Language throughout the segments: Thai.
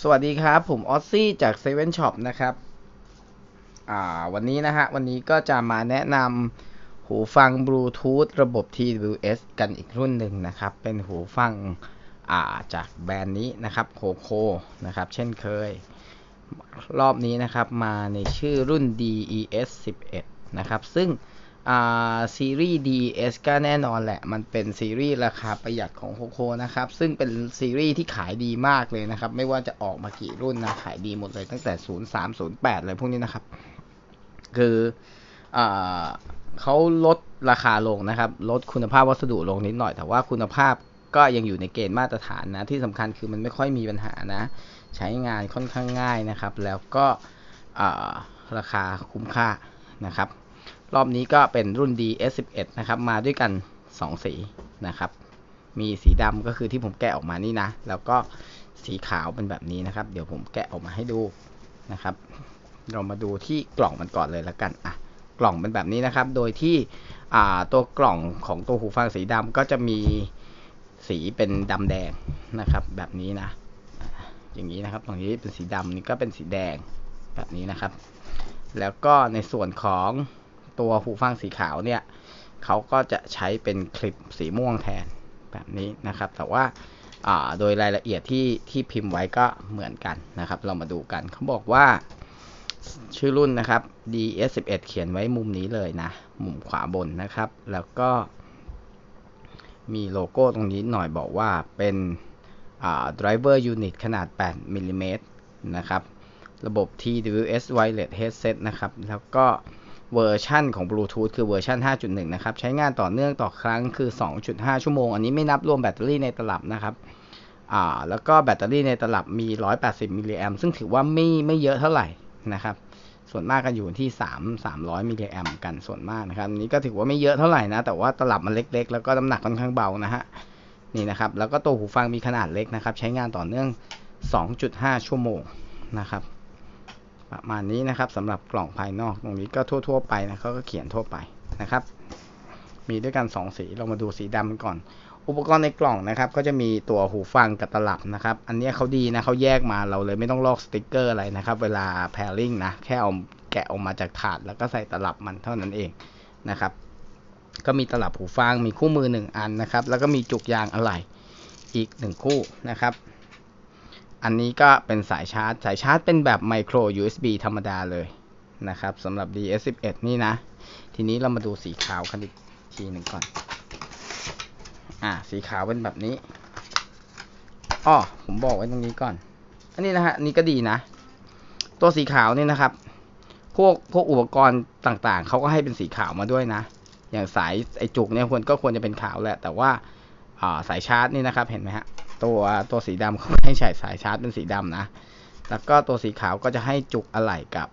สวัสดีครับ ผมออซซี่จากเซเว่นช็อปนะครับอ่าวันนี้นะฮะ วันนี้ก็จะมาแนะนำหูฟังบลูทูธระบบ TWS กันอีกรุ่นหนึ่งนะครับ เป็นหูฟังอ่าจากแบรนด์นี้นะครับโคโคนะครับ เช่นเคย รอบนี้นะครับมาในชื่อรุ่น DES 11 นะครับ ซึ่ง ซีรีส์ DS ก็แน่นอนแหละ มันเป็นซีรีส์ราคาประหยัดของโคโคนะครับ ซึ่งเป็นซีรีส์ที่ขายดีมากเลยนะครับ ไม่ว่าจะออกมากี่รุ่นนะ ขายดีหมดเลยตั้งแต่ 03 08 อะไรพวกนี้นะครับ คืออเขาลดราคาลงนะครับ ลดคุณภาพวัสดุลงนิดหน่อย แต่ว่าคุณภาพก็ยังอยู่ในเกณฑ์มาตรฐานนะ ที่สำคัญคือมันไม่ค่อยมีปัญหานะ ใช้งานค่อนข้างง่ายนะครับ แล้วก็ราคาคุ้มค่านะครับ รอบนี้ก็เป็นรุ่น DS11 นะครับ มาด้วยกัน 2 สีนะครับ มีสีดำก็คือที่ผมแกะออกมานี่นะ แล้วก็สีขาวเป็นแบบนี้นะครับ เดี๋ยวผมแกะออกมาให้ดูนะครับ เรามาดูที่กล่องมันก่อนเลยแล้วกันอะกล่องเป็นแบบนี้นะครับ โดยที่ตัวกล่องของตัวหูฟังสีดำก็จะมีสีเป็นดำแดงนะครับ แบบนี้นะ อย่างนี้นะครับตรงนี้เป็นสีดำนี่ก็เป็นสีแดงแบบนี้นะครับ แล้วก็ในส่วนของ ตัวหูฟังสีขาวเนี่ยเขาก็จะใช้เป็นคลิปสีม่วงแทนแบบนี้นะครับ แต่ว่าโดยรายละเอียดที่ที่พิมพ์ไว้ก็เหมือนกันนะครับ เรามาดูกันเขาบอกว่าชื่อรุ่นนะครับ DS11 เขียนไว้มุมนี้เลยนะ มุมขวาบนนะครับ แล้วก็มีโลโก้ตรงนี้หน่อยบอกว่าเป็น driver unit ขนาด 8 มิลลิเมตรนะครับ ระบบ TWS wireless headset นะครับ แล้วก็ เวอร์ชันของบลูทูธคือเวอร์ชัน5.1 นะครับ ใช้งานต่อเนื่องต่อครั้งคือ 2.5 ชั่วโมง อันนี้ไม่นับรวมแบตเตอรี่ในตลับนะครับอ่าแล้วก็แบตเตอรี่ในตลับมี 180 มิลลิแอมซึ่งถือว่าไม่ไม่เยอะเท่าไหร่นะครับ ส่วนมากกันอยู่ที่ 3 300 มิลลิแอมกันส่วนมากนะครับนี้ก็ถือว่าไม่เยอะเท่าไหร่นะ แต่ว่าตลับมันเล็ก ๆ แล้วก็น้ำหนักค่อนข้างเบานะฮะนี่นะครับ แล้วก็ตัวหูฟังมีขนาดเล็กนะครับ ใช้งานต่อเนื่อง 2.5 ชั่วโมงนะครับ ประมาณนี้นะครับสำหรับกล่องภายนอกตรงนี้ก็ทั่ว ๆ ไปนะเขาก็เขียนทั่วไปนะครับ มีด้วยกัน 2 สีเรามาดูสีดำก่อน อุปกรณ์ในกล่องนะครับ ก็จะมีตัวหูฟังกับตลับนะครับ อันนี้เขาดีนะเขาแยกมาเราเลยไม่ต้องลอกสติกเกอร์อะไรนะครับ เวลา pairing นะแค่เอาแกะออกมาจากถาดแล้วก็ใส่ตลับมันเท่านั้นเองนะครับ ก็มีตลับหูฟังมีคู่มือ 1 อันนะครับ แล้วก็มีจุกยางอะไหล่อีก 1 คู่นะครับ อันนี้ก็เป็นสายชาร์จ สายชาร์จเป็นแบบไมโคร USB ธรรมดาเลยนะครับสำหรับ DS11 นี่นะ ทีนี้เรามาดูสีขาวกันอีกทีหนึ่งก่อน อ่า สีขาวเป็นแบบนี้อ้อผมบอกไว้ตรงนี้ก่อน อันนี้นะฮะนี่ก็ดีนะ ตัวสีขาวนี่นะครับ พวกพวกอุปกรณ์ต่างๆ เขาก็ให้เป็นสีขาวมาด้วยนะ อย่างสายไอจุกเนี่ยควรก็ควรจะเป็นขาวแหละ แต่ว่าสายชาร์จนี่นะครับ เห็นไหมฮะ ตัวตัวสีดำเขาให้ใช้สายชาร์จเป็นสีดำนะ แล้วก็ตัวสีขาวก็จะให้จุกอะไหล่กับ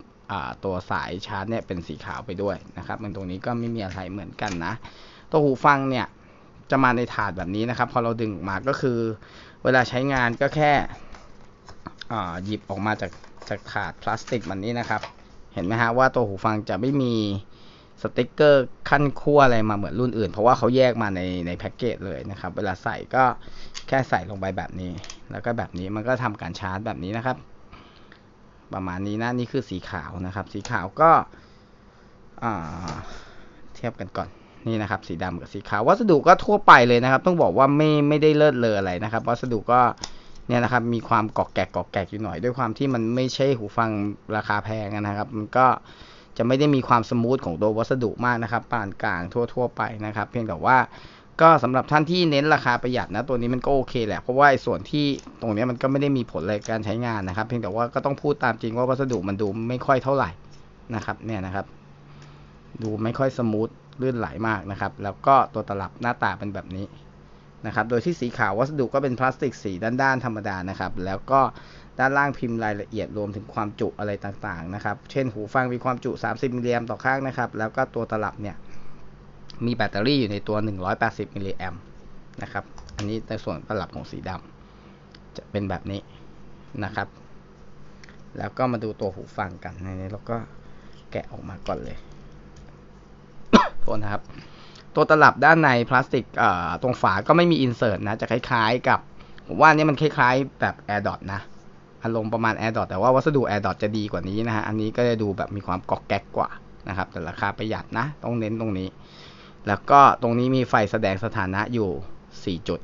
ตัวสายชาร์จเนี่ยเป็นสีขาวไปด้วยนะครับมันตรงนี้ก็ไม่มีอะไรเหมือนกันนะ ตัวหูฟังเนี่ยจะมาในถาดแบบนี้นะครับ พอเราดึงมาก็คือ เวลาใช้งานก็แค่หยิบออกมาจากจากถาดพลาสติกมันนี้นะครับ เห็นไหมฮะว่าตัวหูฟังจะไม่มี สติกเกอร์ขั้นขั้วอะไรมาเหมือนรุ่นอื่น เพราะว่าเขาแยกมาในในแพ็กเกจเลยนะครับ เวลาใส่ก็แค่ใส่ลงไปแบบนี้ แล้วก็แบบนี้มันก็ทำการชาร์จแบบนี้นะครับ ประมาณนี้นะนี่คือสีขาวนะครับ สีขาวก็เทียบกันก่อนนี่นะครับ สีดำกับสีขาววัสดุก็ทั่วไปเลยนะครับ ต้องบอกว่าไม่ไม่ได้เลิศเลออะไรนะครับ วัสดุก็เนี่ยนะครับมีความกอกแกกกอกแกกอยู่หน่อย ด้วยความที่มันไม่ใช่หูฟังราคาแพงนะครับ มันก็ จะไม่ได้มีความสมูทของตัววัสดุมากนะครับปานกลางทั่ว ๆ ไปนะครับ เพียงแต่ว่าก็สำหรับท่านที่เน้นราคาประหยัดนะตัวนี้มันก็โอเคแหละเพราะว่าส่วนที่ตรงนี้มันก็ไม่ได้มีผลอะไรการใช้งานนะครับ เพียงแต่ว่าก็ต้องพูดตามจริงว่าวัสดุมันดูไม่ค่อยเท่าไหร่นะครับเนี่ยนะครับ ดูไม่ค่อยสมูทลื่นไหลมากนะครับ แล้วก็ตัวตลับหน้าตาเป็นแบบนี้นะครับ โดยที่สีขาววัสดุก็เป็นพลาสติกสีด้านๆธรรมดานะครับ แล้วก็ ด้านล่างพิมพ์รายละเอียดรวมถึงความจุอะไรต่างๆนะครับ เช่นหูฟังมีความจุ 30 มิลลิแอมต่อข้างนะครับ แล้วก็ตัวตลับเนี่ย มีแบตเตอรี่อยู่ในตัว 180 มิลลิแอมนะครับ อันนี้ในส่วนตลับของสีดำจะเป็นแบบนี้นะครับ แล้วก็มาดูตัวหูฟังกันในนี้เราก็แกะออกมาก่อนเลยโทษนะครับ ตัวตลับด้านในพลาสติกตรงฝาก็ไม่มีอินเสิร์ตนะ จะคล้ายๆกับ ผมว่านี่มันคล้ายๆแบบ AirDot นะ อารมณ์ประมาณ AirDot แต่ว่าวัสดุ AirDot จะดีกว่านี้นะฮะ อันนี้ก็จะดูแบบมีความกอกแก๊กกว่านะครับ แต่ราคาประหยัดนะ ต้องเน้นตรงนี้ แล้วก็ตรงนี้มีไฟแสดงสถานะอยู่ 4 จุด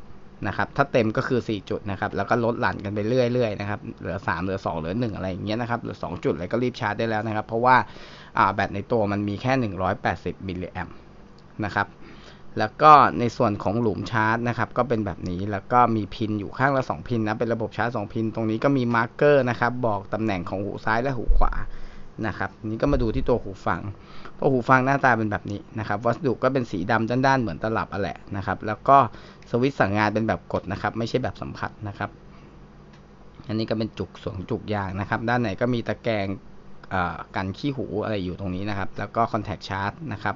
นะครับ ถ้าเต็มก็คือ 4 จุดนะครับ แล้วก็ลดหลั่นกันไปเรื่อยๆนะครับ เหลือ 3 เหลือ 2 เหลือ 1 อะไรอย่างเงี้ยนะครับ เหลือ 2 จุดเลยก็รีบชาร์จได้แล้วนะครับ เพราะว่าแบตในตัวมันมีแค่ 180มิลลิแอมนะครับ แล้วก็ในส่วนของหลุมชาร์จนะครับก็เป็นแบบนี้แล้วก็มีพินอยู่ข้างละ 2 พินนะเป็นระบบชาร์จ 2 พิน ตรงนี้ก็มีมาร์กเกอร์นะครับบอกตำแหน่งของหูซ้ายและหูขวานะครับนี้ก็มาดูที่ตัวหูฟังตัวหูฟังหน้าตาเป็นแบบนี้นะครับวัสดุก็เป็นสีดำด้านๆเหมือนตลับอะแหละนะครับแล้วก็สวิตช์สั่งงานเป็นแบบกดนะครับไม่ใช่แบบสัมผัสนะครับ อันนี้ก็เป็นจุกสวงจุกยางนะครับ ด้านไหนก็มีตะแกรงกันขี้หูอะไรอยู่ตรงนี้นะครับ แล้วก็คอนแทคชาร์จนะครับ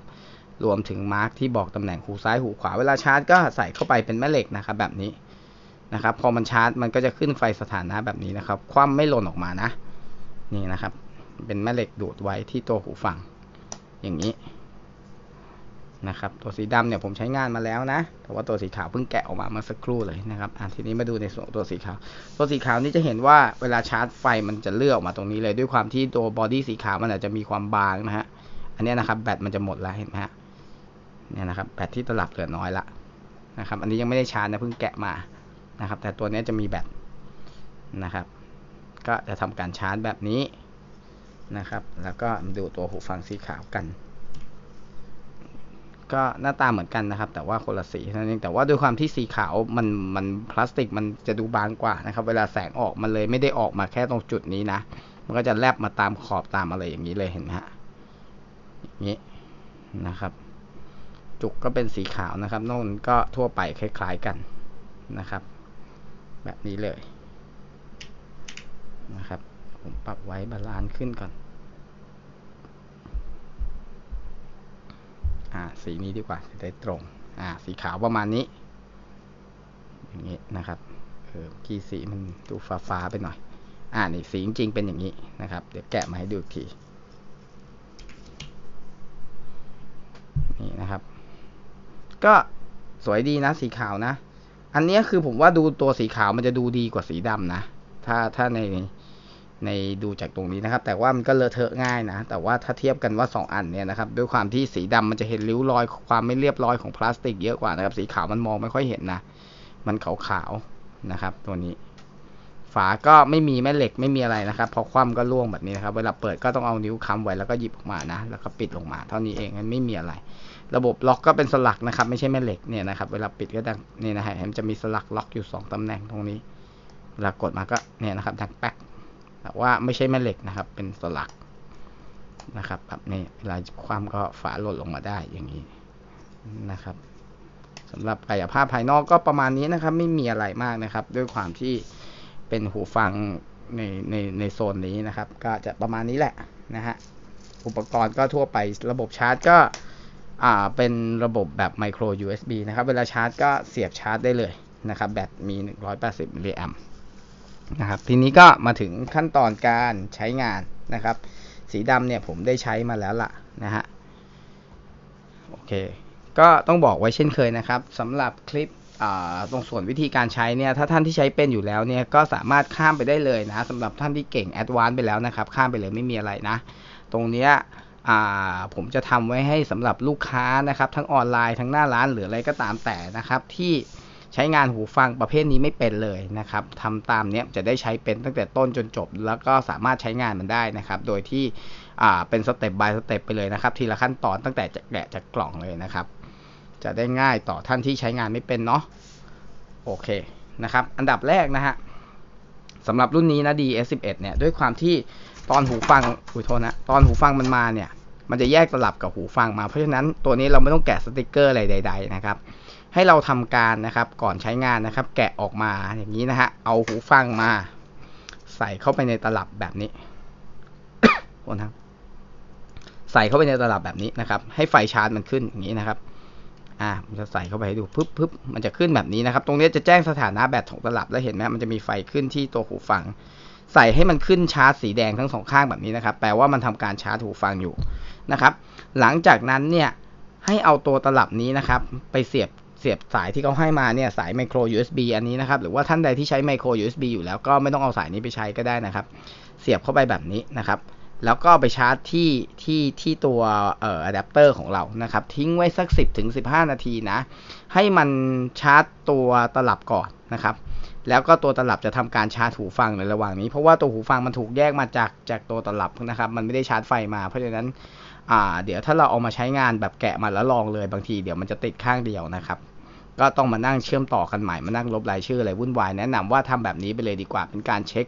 รวมถึงมาร์กที่บอกตำแหน่งหูซ้ายหูขวา เวลาชาร์จก็ใส่เข้าไปเป็นแม่เหล็กนะครับแบบนี้นะครับ พอมันชาร์จมันก็จะขึ้นไฟสถานะแบบนี้นะครับ คว่ำไม่หล่นออกมานะ นี่นะครับ เป็นแม่เหล็กดูดไว้ที่ตัวหูฟัง อย่างนี้นะครับ ตัวสีดำเนี่ยผมใช้งานมาแล้วนะ แต่ว่าตัวสีขาวเพิ่งแกะออกมาเมื่อสักครู่เลยนะครับอะทีนี้มาดูในส่วนตัวสีขาว ตัวสีขาวนี่จะเห็นว่าเวลาชาร์จไฟมันจะเลือกออกมาตรงนี้เลย ด้วยความที่ตัวบอดี้สีขาวมันอาจจะมีความบางนะฮะ อันนี้นะครับแบตมันจะหมดแล้วเห็นไหมฮะ เนี่ยนะครับแบตที่ตลับเหลือน้อยละนะครับ อันนี้ยังไม่ได้ชาร์จนะเพิ่งแกะมานะครับ แต่ตัวนี้จะมีแบตนะครับ ก็จะทำการชาร์จแบบนี้นะครับ แล้วก็ดูตัวหูฟังสีขาวกัน ก็หน้าตาเหมือนกันนะครับ แต่ว่าคนละสีนั่นเองแต่ว่าด้วยความที่สีขาวมันมันพลาสติกมันจะดูบางกว่านะครับ เวลาแสงออกมันเลยไม่ได้ออกมาแค่ตรงจุดนี้นะ มันก็จะแลบมาตามขอบตามอะไรอย่างนี้เลยเห็นไหมฮะอย่างนี้นะครับ จุกก็เป็นสีขาวนะครับน่นก็ทั่วไปคล้ายๆกันนะครับ แบบนี้เลยนะครับ ผมปรับไว้บาลานซ์ขึ้นก่อน อ่าสีนี้ดีกว่าจะได้ตรง อ่าสีขาวประมาณนี้ อย่างนี้นะครับเออกี่สีมันดูฟ้าๆไปหน่อย อ่านี่สีจริงๆเป็นอย่างนี้นะครับ เดี๋ยวแกะมาให้ดูอีกที นี่นะครับ ก็สวยดีนะสีขาวนะ อันนี้คือผมว่าดูตัวสีขาวมันจะดูดีกว่าสีดำนะ ถ้าถ้าในในดูจากตรงนี้นะครับ แต่ว่ามันก็เลอะเทอะง่ายนะ แต่ว่าถ้าเทียบกันว่า 2 อันเนี่ยนะครับ ด้วยความที่สีดำมันจะเห็นริ้วรอยความไม่เรียบร้อยของพลาสติกเยอะกว่านะครับ สีขาวมันมองไม่ค่อยเห็นนะ มันขาวๆนะครับ ตัวนี้ ฝาก็ไม่มีแม่เหล็กไม่มีอะไรนะครับ พอคว่ำก็ร่วงแบบนี้นะครับ เวลาเปิดก็ต้องเอานิ้วค้ำไว้แล้วก็หยิบออกมานะ แล้วก็ปิดลงมา เท่านี้เองมันไม่มีอะไร ระบบล็อกก็เป็นสลักนะครับ ไม่ใช่แม่เหล็กเนี่ยนะครับ เวลาปิดก็ดังนี่นะฮะมันจะมีสลักล็อกอยู่ 2ตำแหน่งตรงนี้ เวลากดมาก็เนี่ยนะครับดังแป๊กแต่ว่าไม่ใช่แม่เหล็กนะครับ เป็นสลักนะครับแบบนี้เวลาความก็ฝาหล่นลงมาได้อย่างนี้นะครับสำหรับกายภาพภายนอกก็ประมาณนี้นะครับ ไม่มีอะไรมากนะครับ ด้วยความที่ เป็นหูฟังในในในโซนนี้นะครับ ก็จะประมาณนี้แหละนะฮะ อุปกรณ์ก็ทั่วไประบบชาร์จก็อ่าเป็นระบบแบบไมโคร USB นะครับ เวลาชาร์จก็เสียบชาร์จได้เลยนะครับ แบตมี 180มิลลิแอมนะครับ ทีนี้ก็มาถึงขั้นตอนการใช้งานนะครับ สีดำเนี่ยผมได้ใช้มาแล้วล่ะนะฮะ โอเค ก็ต้องบอกไว้เช่นเคยนะครับสำหรับคลิป ตรงส่วนวิธีการใช้เนี่ยถ้าท่านที่ใช้เป็นอยู่แล้วเนี่ยก็สามารถข้ามไปได้เลยนะสำหรับท่านที่เก่งแอดวานซ์ไปแล้วนะครับ ข้ามไปเลยไม่มีอะไรนะ ตรงเนี้ยผมจะทำไว้ให้สำหรับลูกค้านะครับ ทั้งออนไลน์ทั้งหน้าร้านหรืออะไรก็ตามแต่นะครับ ที่ใช้งานหูฟังประเภทนี้ไม่เป็นเลยนะครับทำตามเนี้ยจะได้ใช้เป็นตั้งแต่ต้นจนจบ แล้วก็สามารถใช้งานมันได้นะครับ โดยที่เป็นสเต็ปบายสเต็ปไปเลยนะครับ ทีละขั้นตอนตั้งแต่แกะจากกล่องเลยนะครับ จะได้ง่ายต่อท่านที่ใช้งานไม่เป็นเนาะโอเคนะครับ อันดับแรกนะฮะสำหรับรุ่นนี้นะ DS11 เนี่ยด้วยความที่ตอนหูฟังอุ้ยโทษนะตอนหูฟังมันมาเนี่ย มันจะแยกตลับกับหูฟังมาเพราะฉะนั้นตัวนี้เราไม่ต้องแกะสติกเกอร์อะไรใด ๆ นะครับ ให้เราทำการนะครับก่อนใช้งานนะครับ แกะออกมาอย่างนี้นะฮะเอาหูฟังมา ใส่เข้าไปในตลับแบบนี้โทษนะใส่เข้าไปในตลับแบบนี้นะครับ ให้ไฟชาร์จมันขึ้นอย่างนี้นะครับ อ่าผมจะใส่เข้าไปให้ดูปึ๊บปึ๊บมันจะขึ้นแบบนี้นะครับ ตรงนี้จะแจ้งสถานะแบตของตลับแล้วเห็นไหมมันจะมีไฟขึ้นที่ตัวหูฟัง ใส่ให้มันขึ้นชาร์จสีแดงทั้งสองข้างแบบนี้นะครับ แปลว่ามันทำการชาร์จหูฟังอยู่นะครับ หลังจากนั้นเนี่ยให้เอาตัวตลับนี้นะครับ ไปเสียบเสียบสายที่เขาให้มาเนี่ยสายไมโคร USB อันนี้นะครับ หรือว่าท่านใดที่ใช้ไมโคร USB อยู่แล้วก็ไม่ต้องเอาสายนี้ไปใช้ก็ได้นะครับ เสียบเข้าไปแบบนี้นะครับ แล้วก็ไปชาร์จที่ที่ที่ตัวเอ่ออะแดปเตอร์ของเรานะครับ ทิ้งไว้สัก 10ถึง15 นาทีนะ ให้มันชาร์จตัวตลับก่อนนะครับ แล้วก็ตัวตลับจะทำการชาร์จหูฟังในระหว่างนี้ เพราะว่าตัวหูฟังมันถูกแยกมาจากจากตัวตลับนะครับ มันไม่ได้ชาร์จไฟมา เพราะฉะนั้นอ่าเดี๋ยวถ้าเราเอามาใช้งานแบบแกะมาแล้วลองเลยบางทีเดี๋ยวมันจะติดข้างเดียวนะครับก็ต้องมานั่งเชื่อมต่อกันใหม่มานั่งลบรายชื่ออะไรวุ่นวายแนะนำว่าทำแบบนี้ไปเลยดีกว่าเป็นการเช็ค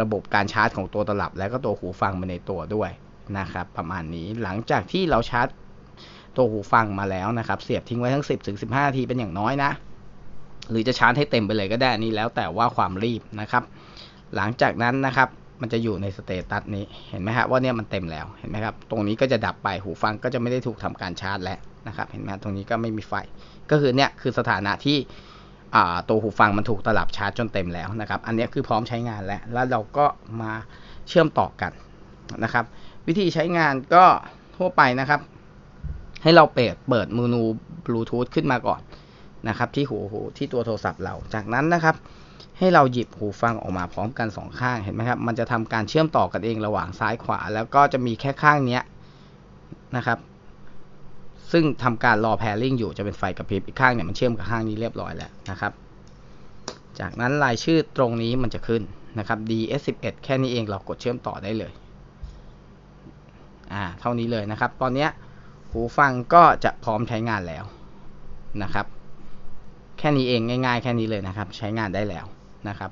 ระบบการชาร์จของตัวตลับ แล้วก็ตัวหูฟังมาในตัวด้วยนะครับ ประมาณนี้หลังจากที่เราชาร์จตัวหูฟังมาแล้วนะครับ เสียบทิ้งไว้ทั้ง 10ถึง15นาทีเป็นอย่างน้อยนะ หรือจะชาร์จให้เต็มไปเลยก็ได้นี่แล้วแต่ว่าความรีบนะครับ หลังจากนั้นนะครับมันจะอยู่ในสเตตัสนี้เห็นไหมครับว่าเนี่ยมันเต็มแล้วเห็นไหมครับ ตรงนี้ก็จะดับไปหูฟังก็จะไม่ได้ถูกทำการชาร์จแล้วนะครับ เห็นไหมตรงนี้ก็ไม่มีไฟ ก็คือเนี่ยคือสถานะที่ ตัวหูฟังมันถูกตลับชาร์จจนเต็มแล้วนะครับ อันนี้คือพร้อมใช้งานแล้ว แล้วเราก็มาเชื่อมต่อกันนะครับ วิธีใช้งานก็ทั่วไปนะครับ ให้เราเปิดเปิดเมนูบลูทูธขึ้นมาก่อนนะครับ ที่หูหูที่ตัวโทรศัพท์เรา จากนั้นนะครับ ให้เราหยิบหูฟังออกมาพร้อมกันสองข้างเห็นไหมครับ มันจะทำการเชื่อมต่อกันเองระหว่างซ้ายขวา แล้วก็จะมีแค่ข้างเนี้ยนะครับ ซึ่งทำการรอแพริงอยู่จะเป็นไฟกระพริบอีกข้างเนี่ยมันเชื่อมกับข้างนี้เรียบร้อยแล้วนะครับ จากนั้นรายชื่อตรงนี้มันจะขึ้นนะครับ DS11 แค่นี้เองเรากดเชื่อมต่อได้เลยอ่าเท่านี้เลยนะครับ ตอนเนี้ยหูฟังก็จะพร้อมใช้งานแล้วนะครับ แค่นี้เองง่าย ๆ แค่นี้เลยนะครับ ใช้งานได้แล้วนะครับ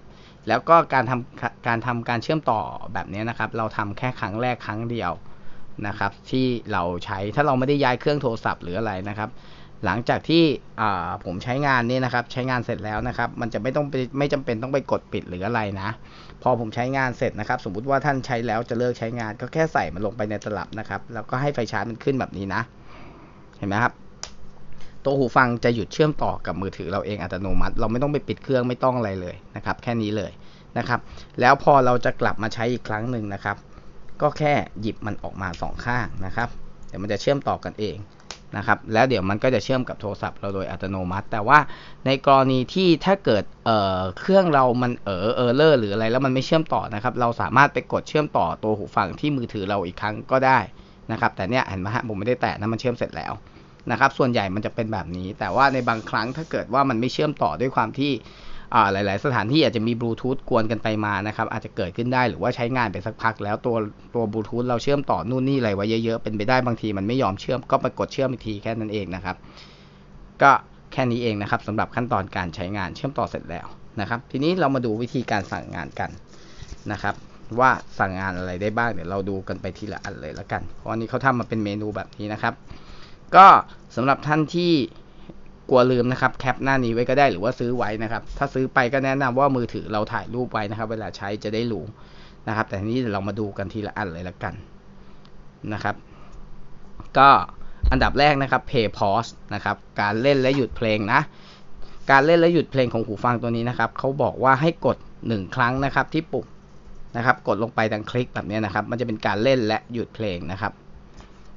แล้วก็การทำการทำการเชื่อมต่อแบบนี้นะครับ เราทำแค่ครั้งแรกครั้งเดียว นะครับที่เราใช้ถ้าเราไม่ได้ย้ายเครื่องโทรศัพท์หรืออะไรนะครับหลังจากที่ผมใช้งานนี่นะครับ ใช้งานเสร็จแล้วนะครับ มันจะไม่ต้องไปไม่จำเป็นต้องไปกดปิดหรืออะไรนะ พอผมใช้งานเสร็จนะครับ สมมุติว่าท่านใช้แล้วจะเลิกใช้งานก็แค่ใส่มันลงไปในตลับนะครับ แล้วก็ให้ไฟชาร์จมันขึ้นแบบนี้นะ เห็นไหมครับ ตัวหูฟังจะหยุดเชื่อมต่อกับมือถือเราเองอัตโนมัติ เราไม่ต้องไปปิดเครื่องไม่ต้องอะไรเลยนะครับ แค่นี้เลยนะครับ แล้วพอเราจะกลับมาใช้อีกครั้งหนึ่งนะครับ ก็แค่หยิบมันออกมาสองข้างนะครับ เดี๋ยวมันจะเชื่อมต่อกันเองนะครับ แล้วเดี๋ยวมันก็จะเชื่อมกับโทรศัพท์เราโดยอัตโนมัติ แต่ว่าในกรณีที่ถ้าเกิดเเครื่องเรามันเออเออเลอร์หรืออะไรแล้วมันไม่เชื่อมต่อนะครับ เราสามารถไปกดเชื่อมต่อตัวหูฟังที่มือถือเราอีกครั้งก็ได้นะครับ แต่เนี้ยเห็นไหมฮะผมไม่ได้แตะนะมันเชื่อมเสร็จแล้วนะครับ ส่วนใหญ่มันจะเป็นแบบนี้ แต่ว่าในบางครั้งถ้าเกิดว่ามันไม่เชื่อมต่อด้วยความที่ หลาย ๆ สถานที่อาจจะมีบลูทูธกวนกันไปมานะครับอาจจะเกิดขึ้นได้หรือว่าใช้งานไปสักพัก แล้วตัวตัวบลูทูธเราเชื่อมต่อนู่นนี่อะไรไว้เยอะ ๆ เป็นไปได้บางทีมันไม่ยอมเชื่อมก็ไปกดเชื่อมอีกทีแค่นั้นเองนะครับ ก็แค่นี้เองนะครับสำหรับขั้นตอนการใช้งานเชื่อมต่อเสร็จแล้วนะครับ ทีนี้เรามาดูวิธีการสั่งงานกันนะครับ ว่าสั่งงานอะไรได้บ้างเดี๋ยวเราดูกันไปทีละอันเลยแล้วกันเพราะอันนี้เขาทำมาเป็นเมนูแบบนี้นะครับ ก็สำหรับท่านที่ กลัวลืมนะครับแคปหน้านี้ไว้ก็ได้หรือว่าซื้อไว้นะครับ ถ้าซื้อไปก็แนะนำว่ามือถือเราถ่ายรูปไว้นะครับ เวลาใช้จะได้รู้นะครับ แต่ทีนี้เดี๋ยวเรามาดูกันทีละอันเลยละกันนะครับ ก็อันดับแรกนะครับ play pause นะครับ การเล่นและหยุดเพลงนะ การเล่นและหยุดเพลงของหูฟังตัวนี้นะครับเขาบอกว่าให้กด 1 ครั้งนะครับที่ปุ่มนะครับ กดลงไปดังคลิกแบบนี้นะครับ มันจะเป็นการเล่นและหยุดเพลงนะครับ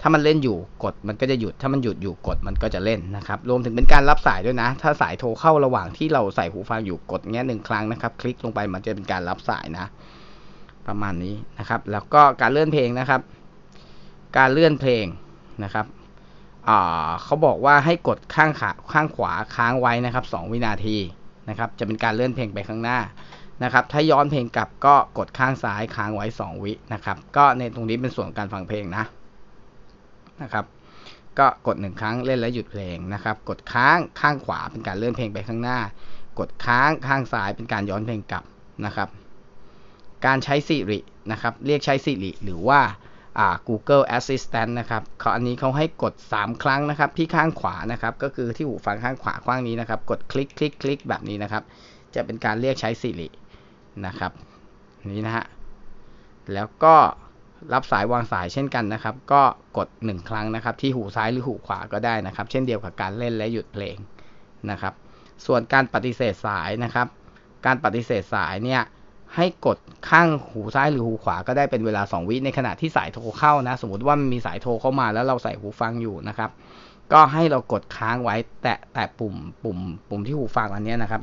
ถ้ามันเล่นอยู่กดมันก็จะหยุด ถ้ามันหยุดอยู่กดมันก็จะเล่นนะครับ รวมถึงเป็นการรับสายด้วยนะ ถ้าสายโทรเข้าระหว่างที่เราใส่หูฟังอยู่กดเงี้ยหนึ่งครั้งนะครับ คลิกลงไปมันจะเป็นการรับสายนะ ประมาณนี้นะครับ แล้วก็การเลื่อนเพลงนะครับ การเลื่อนเพลงนะครับเขาบอกว่าให้กดข้างขาข้างขวาค้างไว้นะครับ 2 วินาทีนะครับ จะเป็นการเลื่อนเพลงไปข้างหน้านะครับ ถ้าย้อนเพลงกลับก็กดข้างซ้ายค้างไว้ 2 วินะครับ ก็ในตรงนี้เป็นส่วนการฟังเพลงนะ นะครับ ก็กด 1 ครั้งเล่นแล้วหยุดเพลงนะครับ กดค้างข้างขวาเป็นการเลื่อนเพลงไปข้างหน้า กดค้างข้างซ้ายเป็นการย้อนเพลงกลับนะครับ การใช้ Siri นะครับ เรียกใช้ Siri หรือว่า Google Assistant นะครับเขาอันนี้เขาให้กด 3 ครั้งนะครับ ที่ข้างขวานะครับ ก็คือที่หูฟังข้างขวาข้างนี้นะครับ กดคลิกคลิกคลิกแบบนี้นะครับ จะเป็นการเรียกใช้ Siri นะครับ นี้นะฮะ แล้วก็ รับสายวางสายเช่นกันนะครับ ก็กด 1 ครั้งนะครับ ที่หูซ้ายหรือหูขวาก็ได้นะครับ เช่นเดียวกับการเล่นและหยุดเพลงนะครับ ส่วนการปฏิเสธสายนะครับ การปฏิเสธสายเนี่ยให้กดข้างหูซ้ายหรือหูขวาก็ได้เป็นเวลา 2 วิในขณะที่สายโทรเข้านะสมมติว่ามีสายโทรเข้ามาแล้วเราใส่หูฟังอยู่นะครับ ก็ให้เรากดค้างไว้แตะแตะปุ่มปุ่ม ปุ่มที่หูฟังอันนี้นะครับ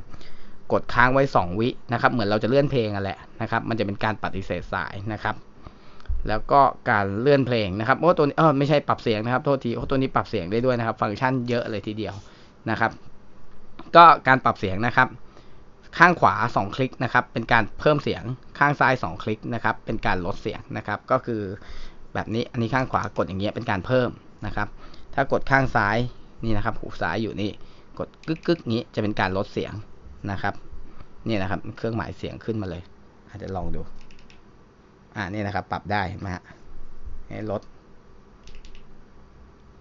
กดค้างไว้ 2 วินะครับ เหมือนเราจะเลื่อนเพลงกันแหละนะครับ มันจะเป็นการปฏิเสธสายนะครับ แล้วก็การเลื่อนเพลงนะครับโอ้ตัวนี้เออไม่ใช่ปรับเสียงนะครับโทษทีโอ้ตัวนี้ปรับเสียงได้ด้วยนะครับ ฟังก์ชันเยอะเลยทีเดียวนะครับ ก็การปรับเสียงนะครับ ข้างขวา 2 คลิกนะครับ เป็นการเพิ่มเสียงข้างซ้าย 2 คลิกนะครับ เป็นการลดเสียงนะครับ ก็คือแบบนี้อันนี้ข้างขวากดอย่างเงี้ยเป็นการเพิ่มนะครับ ถ้ากดข้างซ้ายนี่นะครับ หูซ้ายอยู่นี่กดกึกกึกนี้จะเป็นการลดเสียงนะครับนี่นะครับ เครื่องหมายเสียงขึ้นมาเลยอาจจะลองดู อ่านี่นะครับ ปรับได้มาให้ลด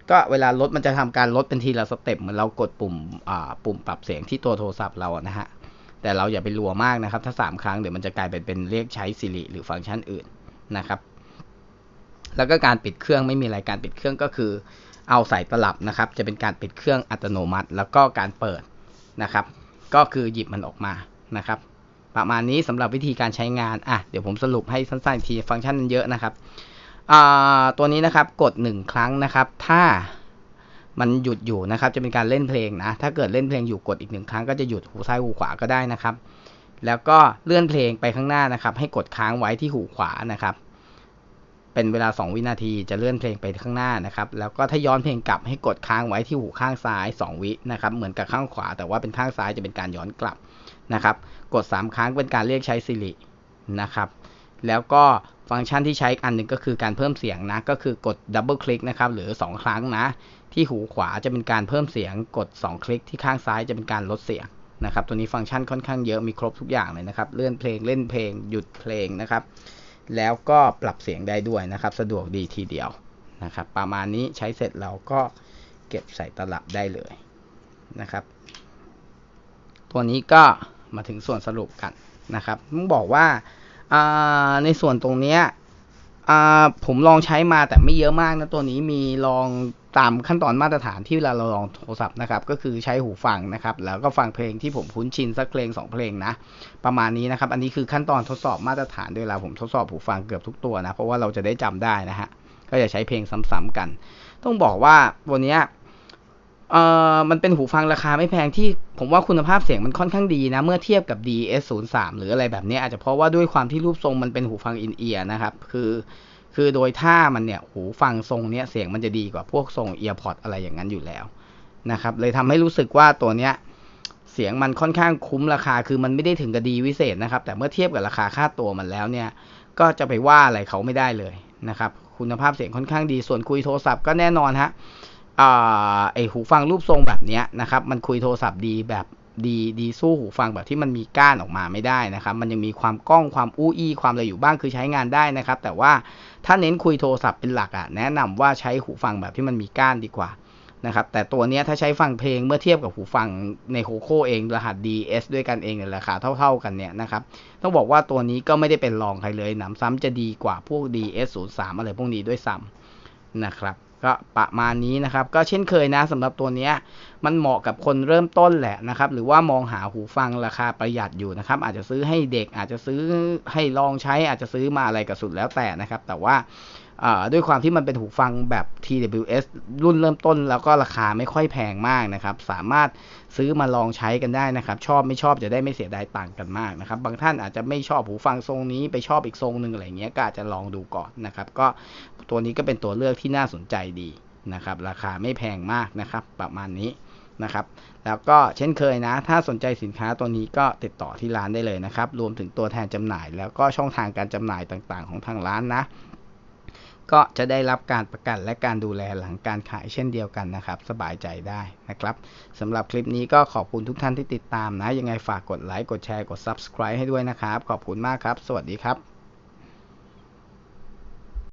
ก็เวลาลดมันจะทำการลดเป็นทีละสเต็ปเหมือนเรากดปุ่มอ่าปุ่มปรับเสียงที่ตัวโทรศัพท์เรานะฮะแต่เราอย่าไปรัวมากนะครับ ถ้า 3 ครั้งเดี๋ยวมันจะกลายเป็นเป็นเรียกใช้ Siri หรือฟังก์ชันอื่นนะครับ แล้วก็การปิดเครื่องไม่มีอะไรการปิดเครื่องก็คือ เอาใส่ตลับนะครับ จะเป็นการปิดเครื่องอัตโนมัติ แล้วก็การเปิดนะครับ ก็คือหยิบมันออกมานะครับ ประมาณนี้สำหรับวิธีการใช้งานอะเดี๋ยวผมสรุปให้สั้นๆอีกทีฟังก์ชันมันเยอะนะครับอ่าตัวนี้นะครับกด 1 ครั้งนะครับ ถ้ามันหยุดอยู่นะครับ จะเป็นการเล่นเพลงนะ ถ้าเกิดเล่นเพลงอยู่กดอีกหนึ่งครั้งก็จะหยุดหูซ้ายหูขวาก็ได้นะครับ แล้วก็เลื่อนเพลงไปข้างหน้านะครับ ให้กดค้างไว้ที่หูขวานะครับ เป็นเวลา 2 วินาทีจะเลื่อนเพลงไปข้างหน้านะครับ แล้วก็ถ้าย้อนเพลงกลับให้กดค้างไว้ที่หูข้างซ้าย 2 วินะครับ เหมือนกับข้างขวา แต่ว่าเป็นข้างซ้ายจะเป็นการย้อนกลับ นะครับ กด 3 ครั้งเป็นการเรียกใช้ Siri นะครับ แล้วก็ฟังก์ชันที่ใช้อีกอันหนึ่งก็คือการเพิ่มเสียงนะ ก็คือกดดับเบิลคลิกนะครับหรือ 2 ครั้งนะ ที่หูขวาจะเป็นการเพิ่มเสียง กด 2 คลิกที่ข้างซ้ายจะเป็นการลดเสียงนะครับ ตัวนี้ฟังก์ชันค่อนข้างเยอะมีครบทุกอย่างเลยนะครับ เลื่อนเพลงเล่นเพลง หยุดเพลงนะครับ แล้วก็ปรับเสียงได้ด้วยนะครับ สะดวกดีทีเดียวนะครับ ประมาณนี้ใช้เสร็จเราก็เก็บใส่ตลับได้เลยนะครับ ตัวนี้ก็ มาถึงส่วนสรุปกันนะครับต้องบอกว่าในส่วนตรงเนี้ยผมลองใช้มาแต่ไม่เยอะมากนะตัวนี้มีลองตามขั้นตอนมาตรฐานที่เวลาเราลองโทรศัพท์นะครับ ก็คือใช้หูฟังนะครับ แล้วก็ฟังเพลงที่ผมคุ้นชินสักเพลง 2 เพลงนะ ประมาณนี้นะครับ อันนี้คือขั้นตอนทดสอบมาตรฐานเวลาผมทดสอบหูฟังเกือบทุกตัวนะ เพราะว่าเราจะได้จำได้นะฮะก็จะใช้เพลงซ้ำๆกัน ต้องบอกว่าวันนี้ เอ่อมันเป็นหูฟังราคาไม่แพงที่ผมว่าคุณภาพเสียงมันค่อนข้างดีนะ เมื่อเทียบกับ DS03 หรืออะไรแบบนี้อาจจะเพราะว่าด้วยความที่รูปทรงมันเป็นหูฟังอินเอียร์นะครับ คือ คือโดยท่ามันเนี่ยหูฟังทรงเนี้ยเสียงมันจะดีกว่าพวกทรงเอียร์พอดอะไรอย่างนั้นอยู่แล้วนะครับ เลยทำให้รู้สึกว่าตัวเนี้ยเสียงมันค่อนข้างคุ้มราคาคือมันไม่ได้ถึงกับดีวิเศษนะครับ แต่เมื่อเทียบกับราคาค่าตัวมันแล้วเนี่ย ก็จะไปว่าอะไรเขาไม่ได้เลยนะครับ คุณภาพเสียงค่อนข้างดีส่วนคุยโทรศัพท์ก็แน่นอนฮะ ไอหูฟังรูปทรงแบบนี้นะครับ มันคุยโทรศัพท์ดีแบบดีดีสู้หูฟังแบบที่มันมีก้านออกมาไม่ได้นะครับ มันยังมีความก้องความอู้อี้ความอะไรอยู่บ้างคือใช้งานได้นะครับ แต่ว่าถ้าเน้นคุยโทรศัพท์เป็นหลักอะแนะนำว่าใช้หูฟังแบบที่มันมีก้านดีกว่านะครับ แต่ตัวนี้ถ้าใช้ฟังเพลงเมื่อเทียบกับหูฟังในโคโค่เองรหัส DS ด้วยกันเองในราคาเท่า ๆกันเนี่ยนะครับ ต้องบอกว่าตัวนี้ก็ไม่ได้เป็นรองใครเลยหนำซ้ำจะดีกว่าพวก DS03 อะไรพวกนี้ด้วยซ้ำนะครับ ก็ประมาณนี้นะครับ ก็เช่นเคยนะสำหรับตัวนี้มันเหมาะกับคนเริ่มต้นแหละนะครับ หรือว่ามองหาหูฟังราคาประหยัดอยู่นะครับ อาจจะซื้อให้เด็กอาจจะซื้อให้ลองใช้อาจจะซื้อมาอะไรก็สุดแล้วแต่นะครับ แต่ว่า ด้วยความที่มันเป็นหูฟังแบบ TWS รุ่นเริ่มต้นแล้วก็ราคาไม่ค่อยแพงมากนะครับ สามารถซื้อมาลองใช้กันได้นะครับ ชอบไม่ชอบจะได้ไม่เสียดายต่างกันมากนะครับ บางท่านอาจจะไม่ชอบหูฟังทรงนี้ไปชอบอีกทรงหนึ่งอะไรเงี้ยก็อาจจะลองดูก่อนนะครับ ก็ตัวนี้ก็เป็นตัวเลือกที่น่าสนใจดีนะครับ ราคาไม่แพงมากนะครับ ประมาณนี้นะครับ แล้วก็เช่นเคยนะ ถ้าสนใจสินค้าตัวนี้ก็ติดต่อที่ร้านได้เลยนะครับ รวมถึงตัวแทนจำหน่าย แล้วก็ช่องทางการจำหน่ายต่างๆ ของทางร้านนะ ก็จะได้รับการประกันและการดูแลหลังการขายเช่นเดียวกันนะครับ สบายใจได้นะครับสำหรับคลิปนี้ก็ขอบคุณทุกท่านที่ติดตามนะ ยังไงฝากกดไลค์กดแชร์กด Subscribe ให้ด้วยนะครับ ขอบคุณมากครับ สวัสดีครับ